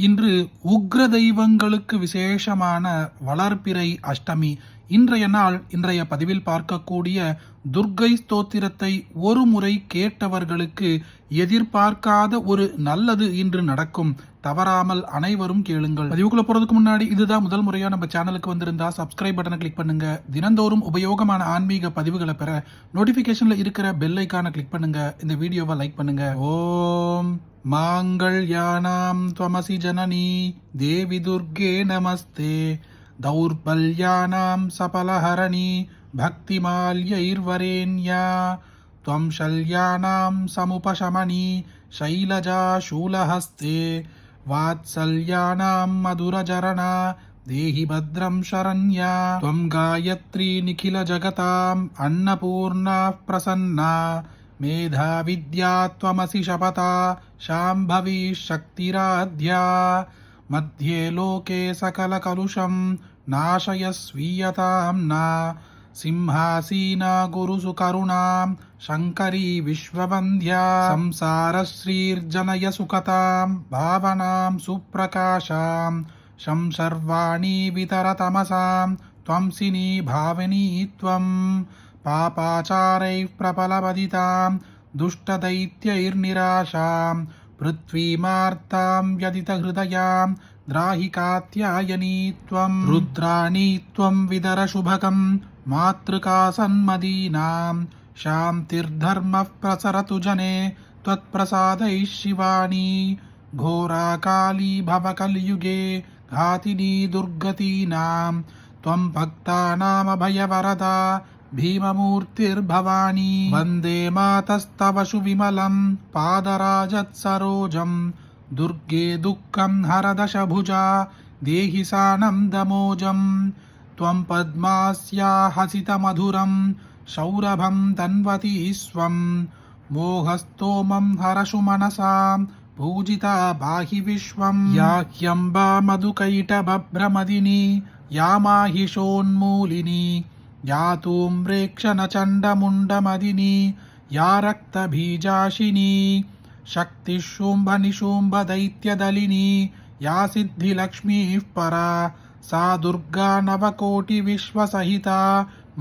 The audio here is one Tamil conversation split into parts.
இன்று உக்ர தெய்வங்களுக்கு விசேஷமான வளர்ப்பிறை அஷ்டமி இன்றைய நாள் இன்றைய பதிவில் பார்க்கக்கூடிய துர்க்கை ஸ்தோத்திரத்தை ஒரு முறை கேட்டவர்களுக்கு எதிர்பார்க்காத ஒரு நல்லது இன்று நடக்கும். தவறாமல் அனைவரும் கேளுங்கள். பதிவுக்குள்ள போறதுக்கு முன்னாடி இதுதான் முதல் முறையா நம்ம சேனலுக்கு வந்திருந்தா சப்ஸ்கிரைப் பட்டனை கிளிக் பண்ணுங்க. தினந்தோறும் உபயோகமான ஆன்மீக பதிவுகளை பெற நோட்டிபிகேஷன்ல இருக்கிற பெல் ஐக்கான கிளிக் பண்ணுங்க. இந்த வீடியோவை லைக் பண்ணுங்க. ஓம் மாங்கள் யானாம் துவமசி ஜனனி. தேவி துர்கே நமஸ்தே. दौर्बल्यानां सफलहरणी भक्तिमाल्यैर्वरेण्या। त्वं शल्यानां समुपशमनी शैलजा शूलहस्ते, वात्सल्यानां मधुरजरणा देहि भद्रं शरण्या। त्वं गायत्री निखिलजगताम् अन्नपूर्णाः प्रसन्ना, मेधाविद्या त्वमसि शपथा, शाम्भवी शक्तिराध्या। मध्ये लोके सकलकलुषं नाशयस्वीयतां न सिंहासीना गुरुसुकरुणां शङ्करी विश्ववन्द्या संसारश्रीर्जनय सुखतां भावनां सुप्रकाशां शं सर्वाणि वितरतमसां त्वंसिनी भाविनी त्वं पापाचारैः प्रबलवदितां दुष्टदैत्यैर्निराशां पृथ्वीमार्तां व्यदितहृदयां द्राहि कात्यायनी त्वं रुद्राणी त्वं विदरशुभकं मातृकासन्मदीनां शान्तिर्धर्मः प्रसरतु जने त्वत्प्रसादैः शिवानी घोराकाली भवकलियुगे घातिनी दुर्गतीनां त्वं भक्तानामभयवरदा भीममूर्तिर्भवानी। वंदे मातस्तवशु विमलम् पादराजत्सरोजं दुर्गे दुःखम् हरदशभुजा देहि सानन्दमोजम् त्वम् पद्मास्या हसितमधुरम् सौरभम् तन्वती स्वम्। मोहस्तोमम् हरशु मनसा पूजिता बाहि विश्वम्। या ह्यम्बा मधुकैटभभ्रमदिनी या या तूम्रेक्षणचण्डमुण्डमदिनी या रक्तबीजाशिनी शक्तिशुम्भनिशुम्भदैत्यदलिनी या सिद्धिलक्ष्मीः परा सा दुर्गा நவகோடி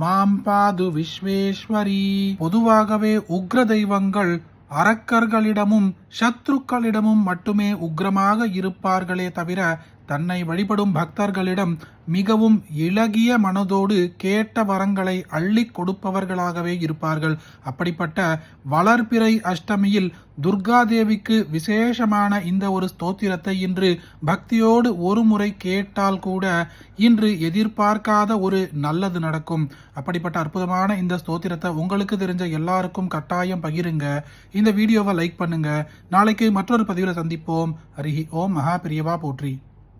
மாம் பாது விஸ்வேஸ்வரி பொதுவாகவே உக்ர தெய்வங்கள் அரக்கர்களிடமும் சத்ருக்களிடமும் மட்டுமே உக்ரமாக இருப்பார்களே தவிர தன்னை வழிபடும் பக்தர்களிடம் மிகவும் இளகிய மனதோடு கேட்ட வரங்களை அள்ளி கொடுப்பவர்களாகவே இருப்பார்கள். அப்படிப்பட்ட வளர்பிறை அஷ்டமியில் துர்காதேவிக்கு விசேஷமான இந்த ஒரு ஸ்தோத்திரத்தை இன்று பக்தியோடு ஒரு முறை கேட்டால் கூட இன்று எதிர்பார்க்காத ஒரு நல்லது நடக்கும். அப்படிப்பட்ட அற்புதமான இந்த ஸ்தோத்திரத்தை உங்களுக்கு தெரிஞ்ச எல்லாருக்கும் கட்டாயம் பகிருங்க. இந்த வீடியோவை லைக் பண்ணுங்க. நாளைக்கு மற்றொரு பதிவில் சந்திப்போம். ஹரிஹி ஓம். மகா பிரியவா போற்றி.